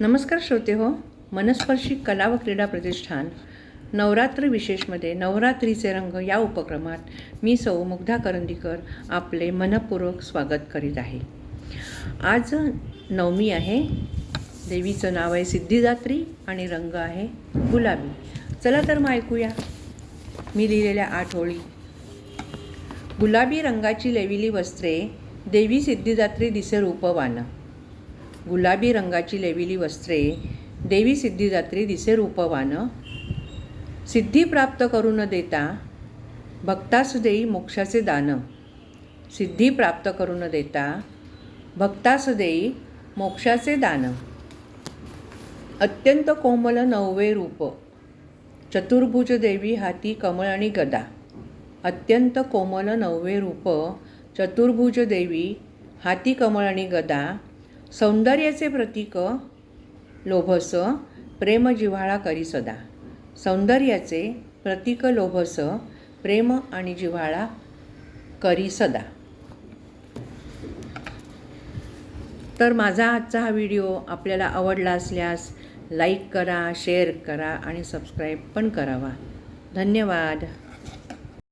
नमस्कार श्रोते हो मनस्पर्शी कला व क्रीडा प्रतिष्ठान नवरात्र विशेषमध्ये नवरात्रीचे रंग या उपक्रमात मी सौ मुग्धा करंदीकर आपले मनपूर्वक स्वागत करीत आहे. आज नवमी आहे देवीचं नाव आहे सिद्धिदात्री आणि रंग आहे गुलाबी. चला तर मग ऐकूया. मी लिहिलेल्या आठ ओळी गुलाबी रंगाची लेविली वस्त्रे देवी सिद्धिदात्री दिसे रूपवानं गुलाबी रंगाची लेविली वस्त्रे देवी सिद्धिदात्री दिसे रूपवान सिद्धी प्राप्त करू न देता भक्तास देई मोक्षाचे दान. सिद्धी प्राप्त करू न देता भक्तास देई मोक्षाचे दान. अत्यंत कोमल नववे रूप. चतुर्भुज देवी हाती कमळ आणि गदा. अत्यंत कोमल नववे रूप. चतुर्भुज देवी हाती कमळ आणि गदा. सौंदर्याचे प्रतीक लोभस प्रेम जिव्हाळा करी सदा. सौंदर्याचे प्रतीक लोभस प्रेम आणि जिव्हाळा करी सदा. तर माझा आजचा हा व्हिडिओ आपल्याला आवडला असल्यास लाईक करा शेअर करा आणि सबस्क्राईब पण करावा. धन्यवाद.